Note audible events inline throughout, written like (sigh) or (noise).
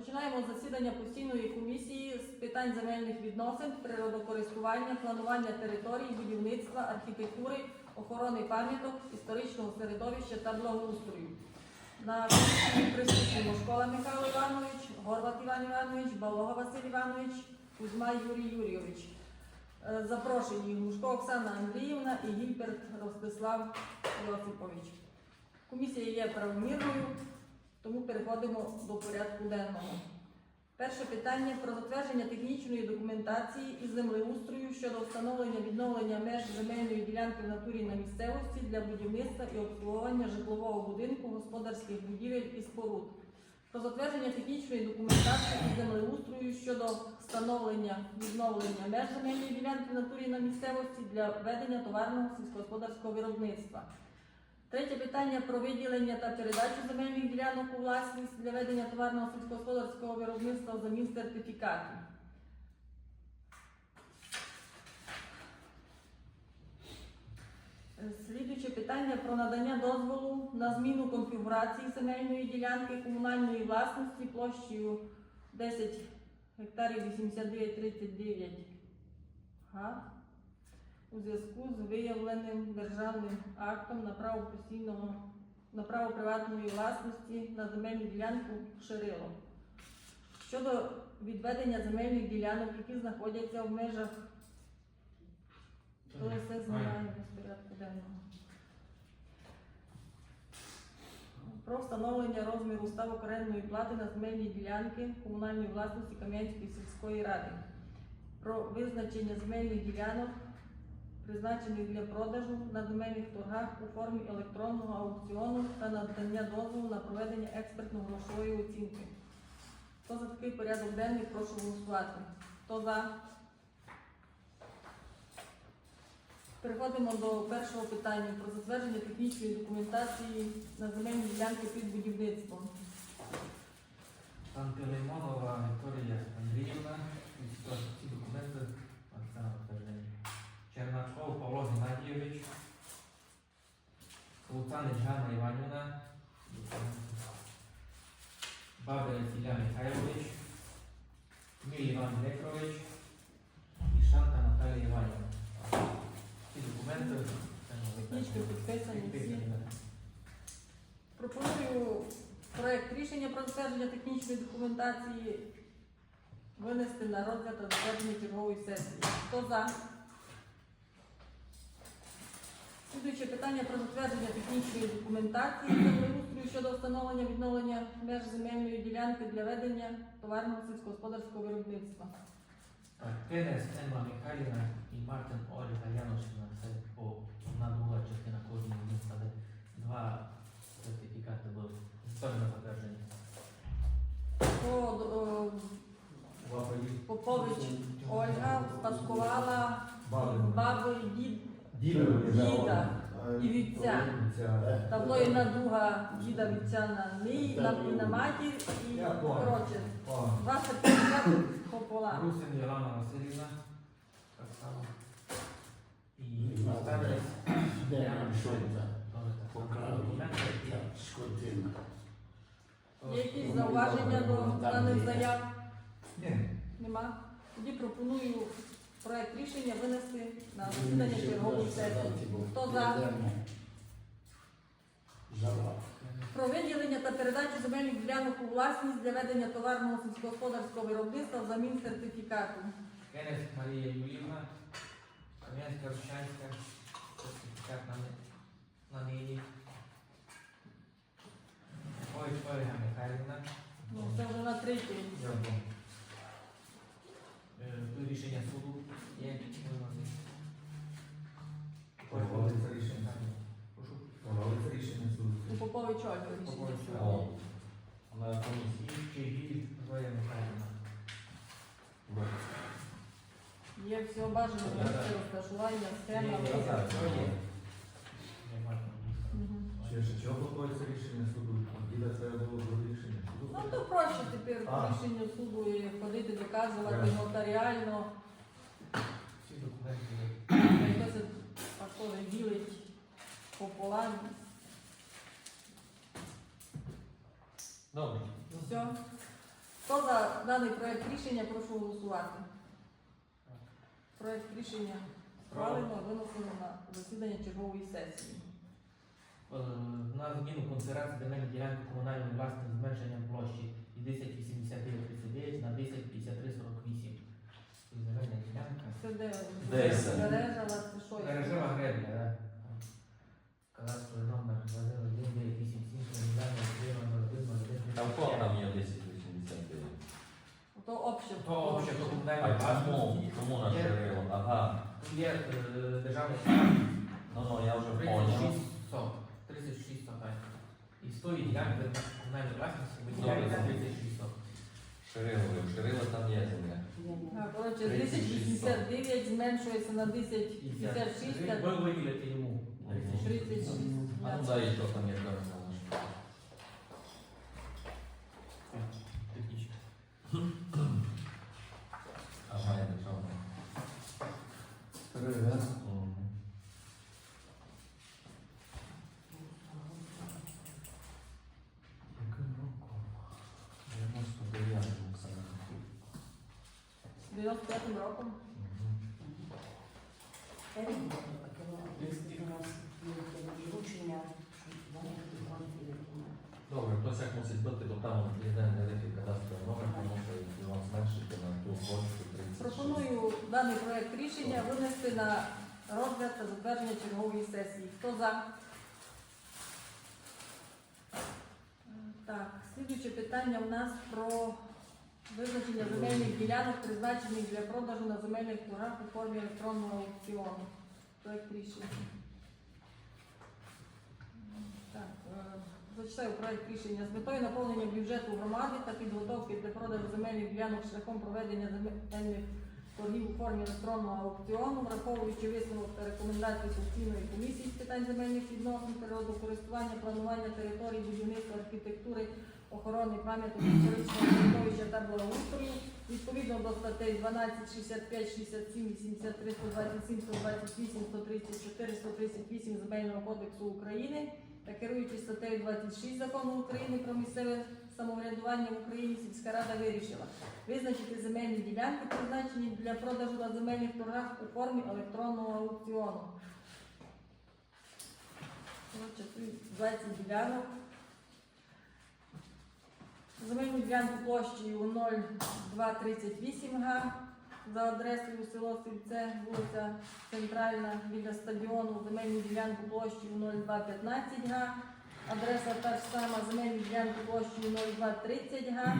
Розпочинаємо засідання постійної комісії з питань земельних відносин, природокористування, планування територій, будівництва, архітектури, охорони пам'яток, історичного середовища та благоустрою. На комісії присутні Мошкола Михайло Іванович, Горват Іван Іванович, Балога Василь Іванович, Кузьма Юрій Юрійович. Е, Запрошені Мушко Оксана Андріївна і Гільберт Ростислав Йосипович. Комісія є правомірною, тому переходимо до порядку денного. Перше питання про затвердження технічної документації із землеустрою щодо встановлення відновлення меж земельної ділянки в натурі на місцевості для будівництва і обслуговування житлового будинку, господарських будівель і споруд. Про затвердження технічної документації із землеустрою щодо встановлення відновлення меж земельної ділянки в натурі на місцевості для ведення товарного сільськогосподарського виробництва. Третє питання про виділення та передачу земельних ділянок у власність для ведення товарного сільськогосподарського виробництва взамін сертифікатів. Е, Слідуюче питання про надання дозволу на зміну конфігурації земельної ділянки комунальної власності площею 10 гектарів 8939 га у зв'язку з виявленим державним актом на право постійного на право приватної власності на земельну ділянку Ширило щодо відведення земельних ділянок, які знаходяться в межах коли все знімаємо з порядку денного. Про встановлення розміру ставок орендної плати на земельні ділянки комунальної власності Кам'янської сільської ради. Про визначення земельних ділянок, призначених для продажу на земельних торгах у формі електронного аукціону та надання дозволу на проведення експертно-грошової оцінки. Хто за такий порядок денний, прошу голосувати. Хто за? Переходимо до першого питання про затвердження технічної документації на земельні ділянки під будівництвом. Пантелеймонова Вікторія Андріївна, ці документи це на підтвердження. Чернаков Павло Геннадійович, Луцанич Ганна Іванівна, Бабелець Ілля Михайлович, Мій Іван Вікторович і Шанта Наталія Іванівна. Ці документи Технічки підписані всі. Пропоную проект рішення про затвердження технічної документації винести на розгляд затвердження чергової сесії. Хто за? Слідуюче питання про затвердження технічної документації землеустрою щодо встановлення відновлення меж земельної ділянки для ведення товарного сільськогосподарського виробництва. Так, Кенес Емма Михайлівна і Мартин Ольга Янушина, це по одна друга частина кожного міста, де два сертифікати були. Ставлю на затвердження. По, Попович Ольга спадкувала баби і дід Діда і вітця. Таблоїдна друга діда вітця на неї, на, і на матір, і коротше. Два сертифікати пополам. Русин Єлана Васильівна, так само. І ставлю Є якісь зауваження до даних заяв? Ні. Нема. Тоді пропоную проект рішення винести на засідання чергової сесії. Хто за? Про виділення та передачу земельних ділянок у власність для ведення товарного сільськогосподарського виробництва взамін сертифікату. Кенес Марія Юрівна, Кам'янська Рущанська, сертифікат на, на неї. Ой, Ольга Михайлівна. Ну, це вже на третій. У Попович Ольга рішення. Попович суду. На комісії Чигіль Зоя Михайлівна. Є всього бажано розташування, схема. Не. Ще ж чого проводиться рішення суду? Діда треба було рішення суду. Ну то проще тепер А. рішення суду і ходити доказувати нотаріально, Всі документи є. хтось пасовий ділить пополам. Добре. Все. Хто за даний проект рішення, прошу голосувати. Проект рішення схвалено, винесено на засідання чергової сесії. Е, На зміну конфігурації земельної ділянки комунальної власності з зменшенням площі із 108939 на 105348. Земельна ділянка. Це де Десять. бережала, це що? Бережева гребля, да. Кадастровий номер 1987 кримінального відділу Там кого там є 1089? То обще. То обще, то А комунальна чому? на Ширило? Ага. Є е, державний (coughs) Ну, ну, я вже понял. 36 сот. 36 сот. так. І з тої ділянки комунальної власності виділяється 36 сот. Ширило, Ширило там є земля. Коротше, 1089 зменшується на 1056, так, Ви виділите йому 36. А ну дай, що там є кажуть. технічно. Ага, я державний. Мгм. Яким роком? 99-му саме. 95 роком. Мгм. Добре, хтось як мусить бути, бо там єдин великий кадастровий номер, тому що його зменшити на ту площу 36. Пропоную даний проект рішення винести на розгляд та затвердження чергової сесії. Хто за? Так, слідуюче питання у нас про визначення земельних ділянок, призначених для продажу на земельних торгах у формі електронного аукціону. Проект рішення. Так, е, зачитаю проект рішення. З метою наповнення бюджету громади та підготовки для продажу земельних ділянок шляхом проведення земельних торгів у формі електронного аукціону, враховуючи висновок та рекомендації Конституційної комісії з питань земельних відносин, природокористування, планування територій, будівництва, архітектури, охорони пам'яток середовища та благоустрою, відповідно до статей 12, 65, 67, 83, 127, 128, 134, 138 Земельного кодексу України та керуючись статтею 26 Закону України про місцеве самоврядування в Україні, сільська рада вирішила визначити земельні ділянки, призначені для продажу на земельних торгах у формі електронного аукціону. Коротше, 20 ділянок. Земельну ділянку площею 0238 га за адресою село Сільце, вулиця Центральна біля стадіону, земельну ділянку площею 0215 га. Адреса та ж сама, земельну ділянку площею 0230 га.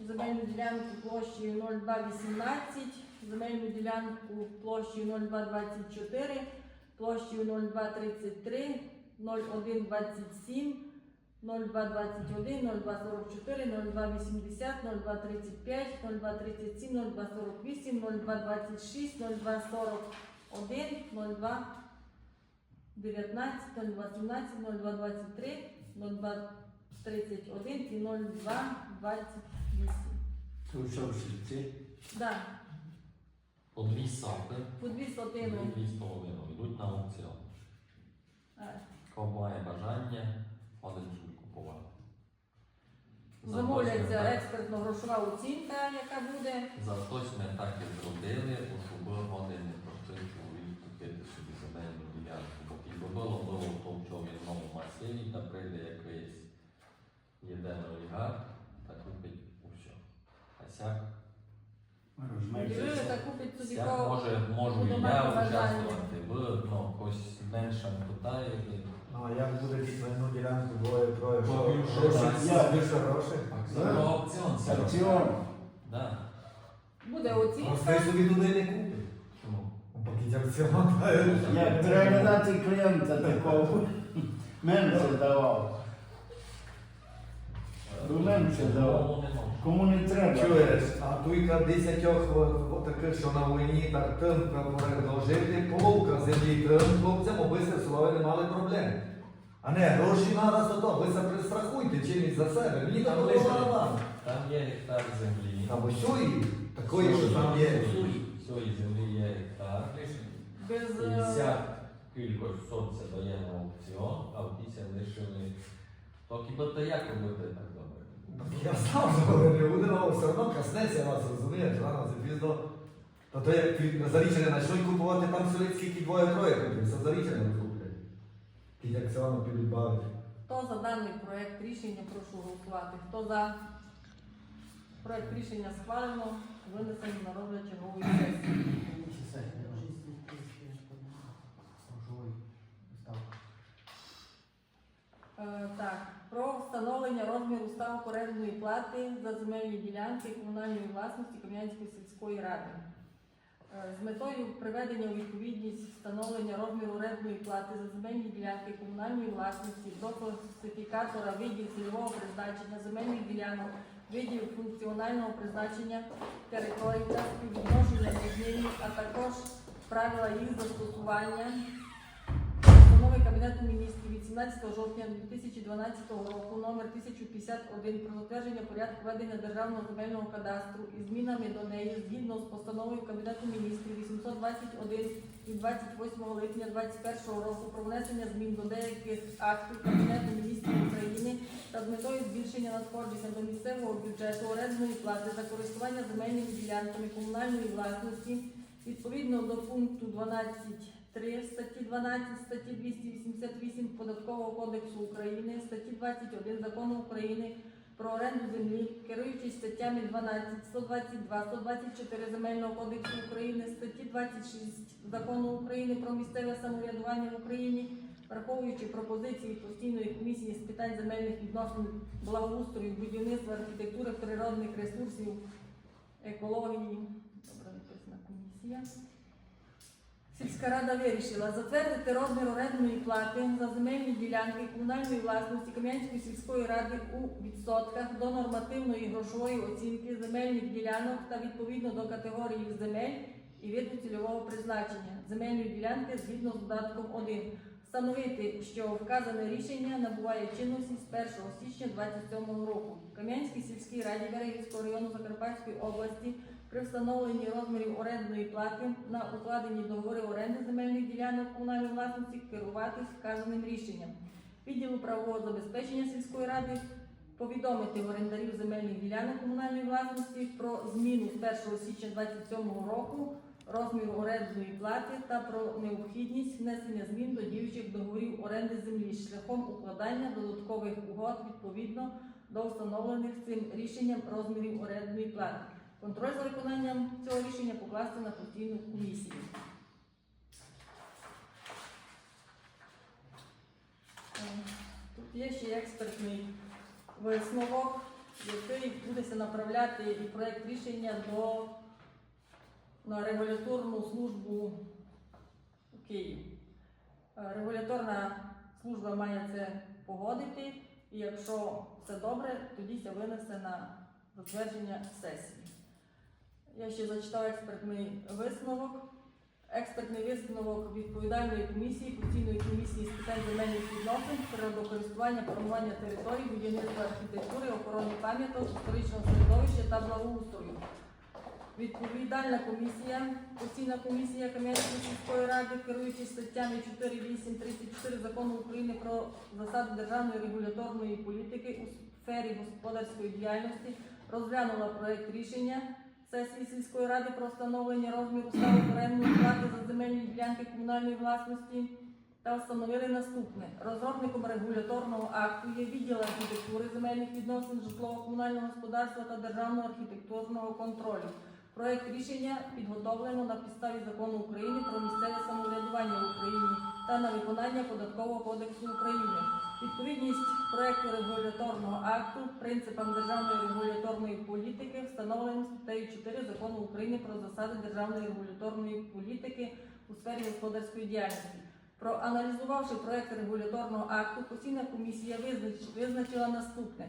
Земельну ділянку площею 0218, земельну ділянку площею 0224, площею 0233, 0127, 0221, 0244, 0280, 0235, 0237, 0248, 0226, 0241, 02 19, 0217, 0223, 0231 і 0228. Це що в сільці? Да, По дві сапи, по дві сотини. дві з половиною, йдуть на аукціон. Е, Кого має бажання, ходить За Замовляється щось ми так- експертно-грошова оцінка, яка буде. За щось ми так і зробили, щоб вони не простий чоловік купити собі земельну ділянку. Бо якби було було в тому чов'яному масиві, та прийде якийсь єдиний олігарх та купить усе. А сяк, та купить собі сяк кого. може, можу і я участвувати, ви, ну, якось менше питає, а як буде свою ділянку двоє, троє, я більше грошей? Це аукціон, це Акціон. Да. Буде Просто оцінка. й собі туди не купить. Чому? Ну, Покинь аукціон. Як треба дати клієнта такого. Ну, менше давав. Не можна. Кому не треба. Чуєш, а туйка десятьох о, о, таких, що на війні, так тим передложити, половка землі тим хлопцям, аби се слови не мали проблем. А не, гроші треба за то, ви се пристрахуйте чимось за себе. Мені там лише надо. Там є гектар землі. Або сьої, такої, що там є. Всієї землі є гектар. Без е, 50 кількість сонця дає на аукціон, а в 50 лишили. То хіба то як робити так? Я що ви не буде, але все одно коснеться вас, розумієш, рано чи пізно. То то як за рішення знайшли купувати там сюди скільки двоє-троє ходять, все за рішення не куплять. Ті, як все одно підуть бавити. Хто за даний проект рішення, прошу голосувати. Хто за проект рішення схвалено, винесено на розгляд чергової сесії. Е, Так, про встановлення розміру ставок орендної плати за земельні ділянки комунальної власності Кам'янської сільської ради. Е, З метою приведення у відповідність встановлення розміру орендної плати за земельні ділянки комунальної власності до класифікатора видів цільового призначення земельних ділянок, видів функціонального призначення територій та співвідношення між ними, а також правила їх застосування Постанови Кабінету міністрів від 17 жовтня 2012 року номер 1051 про затвердження порядку ведення державного земельного кадастру і змінами до неї згідно з постановою Кабінету міністрів 821 від 28 липня 2021 року про внесення змін до деяких актів Кабінету міністрів України та з метою збільшення надходження до місцевого бюджету орендної плати за користування земельними ділянками комунальної власності. Відповідно до пункту 12.3 статті 12 статті 288 Податкового кодексу України, статті 21 Закону України про оренду землі, керуючись статтями 12, 122, 124 Земельного кодексу України, статті 26 Закону України про місцеве самоврядування в Україні, враховуючи пропозиції постійної комісії з питань земельних відносин, благоустрою, будівництва, архітектури, природних ресурсів, екології. Добре комісія. Сільська рада вирішила затвердити розмір орендної плати за земельні ділянки комунальної власності Кам'янської сільської ради у відсотках до нормативної грошової оцінки земельних ділянок та відповідно до категорії земель і виду цільового призначення земельної ділянки згідно з додатком 1. Встановити, що вказане рішення набуває чинності з 1 січня 2027 року. Кам'янській сільській раді Берегівського району Закарпатської області при встановленні розмірів орендної плати на укладені договори оренди земельних ділянок комунальної власності керуватись вказаним рішенням. Відділу правового забезпечення сільської ради повідомити орендарів земельних ділянок комунальної власності про зміну з 1 січня 2027 року розміру орендної плати та про необхідність внесення змін до діючих договорів оренди землі шляхом укладання додаткових угод відповідно до встановлених цим рішенням розмірів орендної плати. Контроль за виконанням цього рішення покласти на постійну комісію. Е, Тут є ще експертний висновок, який будеться направляти і проект рішення до на регуляторну службу у Києві. Е, Регуляторна служба має це погодити, і якщо все добре, тоді це винесе на затвердження сесії. Я ще зачитаю експертний висновок. Експертний висновок відповідальної комісії, постійної комісії з питань земельних відносин, природокористування, формування територій, будівництва архітектури, охорони пам'яток, історичного середовища та благоустрою. Відповідальна комісія, постійна комісія Кам'янської сільської ради, керуючись статтями 4, 8, 34 закону України про засади державної регуляторної політики у сфері господарської діяльності, розглянула проект рішення сесії сільської ради про встановлення розміру ставок орендної плати за земельні ділянки комунальної власності та встановили наступне. Розробником регуляторного акту є відділ архітектури земельних відносин, житлово-комунального господарства та державного архітектурного контролю. Проект рішення підготовлено на підставі закону України про місцеве самоврядування в Україні та на виконання податкового кодексу України. Відповідність проекту регуляторного акту принципам державної регуляторної політики встановлено статтею 4 закону України про засади державної регуляторної політики у сфері господарської діяльності. Проаналізувавши проект регуляторного акту, постійна комісія визначила наступне.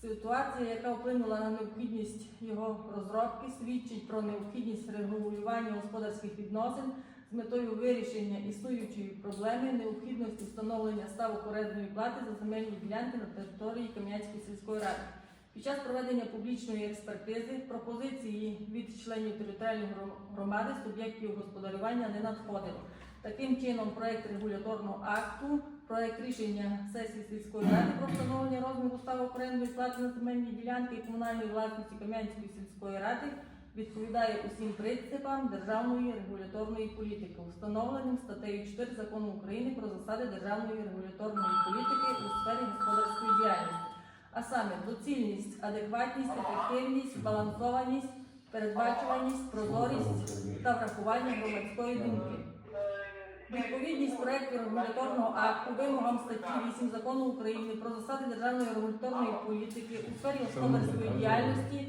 Ситуація, яка вплинула на необхідність його розробки, свідчить про необхідність регулювання господарських відносин з метою вирішення існуючої проблеми необхідності встановлення ставок орендної плати за земельні ділянки на території Кам'янської сільської ради. Під час проведення публічної експертизи пропозиції від членів територіальної громади суб'єктів господарювання не надходило. Таким чином, проект регуляторного акту проект рішення сесії сільської ради про встановлення розміру ставок орендної плати на земельні ділянки і комунальної власності Кам'янської сільської ради відповідає усім принципам державної регуляторної політики, встановленим статтею 4 закону України про засади державної регуляторної політики у сфері господарської діяльності, а саме доцільність, адекватність, ефективність, збалансованість, передбачуваність, прозорість та врахування громадської думки. Відповідність проекту регуляторного акту вимогам статті 8 закону України про засади державної регуляторної політики у сфері господарської діяльності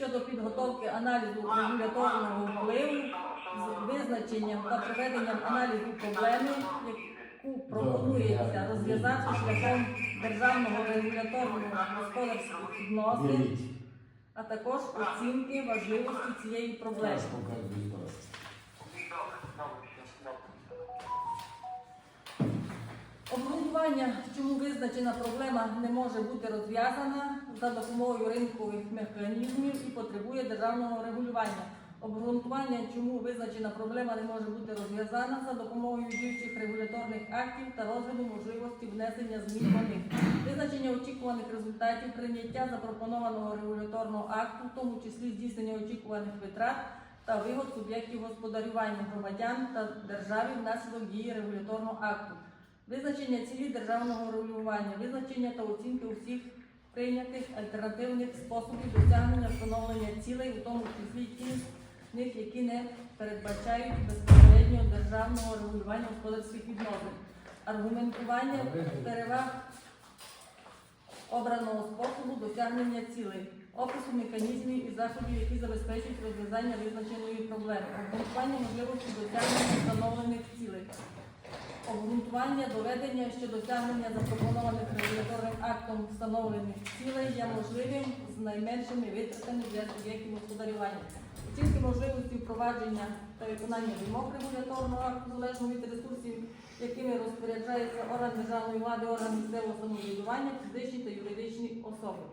щодо підготовки аналізу регуляторного впливу з визначенням та проведенням аналізу проблеми, яку пропонується розв'язати шляхом державного регуляторного господарських відносин, а також оцінки важливості цієї проблеми. Зараз Обґрунтування, чому визначена проблема не може бути розв'язана за допомогою ринкових механізмів і потребує державного регулювання. Обґрунтування, чому визначена проблема не може бути розв'язана за допомогою діючих регуляторних актів та розгляду можливості внесення змін до них. Визначення очікуваних результатів прийняття запропонованого регуляторного акту, в тому числі здійснення очікуваних витрат та вигод суб'єктів господарювання громадян та держави внаслідок дії регуляторного акту. Визначення цілі державного регулювання, визначення та оцінки усіх прийнятих альтернативних способів досягнення встановлення цілей, у тому числі тих, які не передбачають безпосередньо державного регулювання господарських відносин. Аргументування переваг обраного способу досягнення цілей, опису механізмів і заходів, які забезпечують розв'язання визначеної проблеми, аргументування можливості досягнення встановлених цілей. Обґрунтування доведення, що досягнення запропонованих регуляторним актом встановлених цілей є можливим з найменшими витратами для суб'єктів господарювання. Оцінки можливості впровадження та виконання вимог регуляторного акту залежно від ресурсів, якими розпоряджається орган державної влади, орган місцевого самоврядування, фізичні та юридичні особи.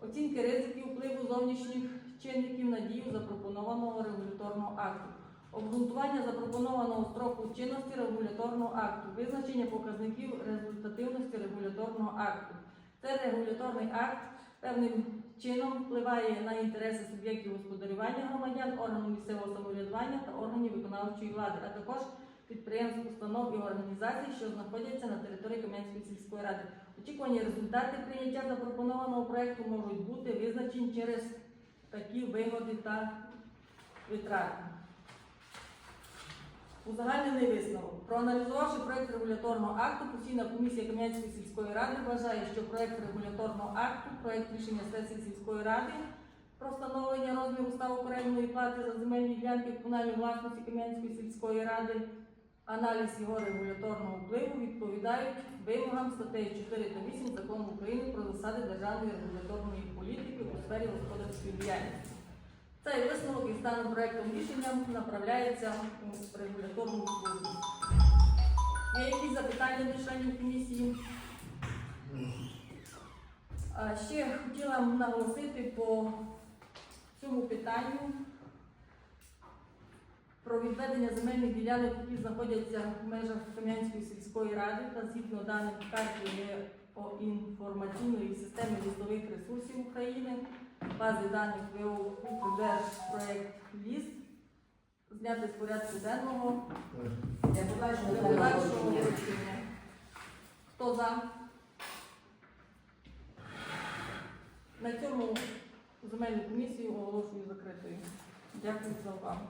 Оцінки ризиків впливу зовнішніх чинників на дію запропонованого регуляторного акту. Обґрунтування запропонованого строку чинності регуляторного акту, визначення показників результативності регуляторного акту. Цей регуляторний акт певним чином впливає на інтереси суб'єктів господарювання громадян, органів місцевого самоврядування та органів виконавчої влади, а також підприємств, установ і організацій, що знаходяться на території Кам'янської сільської ради. Очікувані результати прийняття запропонованого проекту можуть бути визначені через такі вигоди та витрати. Узагальнений висновок. Проаналізувавши проект регуляторного акту, постійна комісія Кам'янської сільської ради вважає, що проект регуляторного акту, проект рішення сесії сільської ради про встановлення розміру ставок орендної плати за земельні ділянки комунальної власності Кам'янської сільської ради, аналіз його регуляторного впливу відповідають вимогам статей 4 та 8 закону України про засади державної регуляторної політики у сфері господарської діяльності. Цей висновок із даним проектом рішення направляється у регуляторну службу. Є якісь запитання до членів комісії? Ще хотіла наголосити по цьому питанню про відведення земельних ділянок, які знаходяться в межах Кам'янської сільської ради та згідно даних карти інформаційної системи лісових ресурсів України, бази даних ВО «Укрдержпроект Ліс, зняти з порядку денного для подальшого вивчення. Хто за? На цьому земельну комісію оголошую закритою. Дякую за увагу.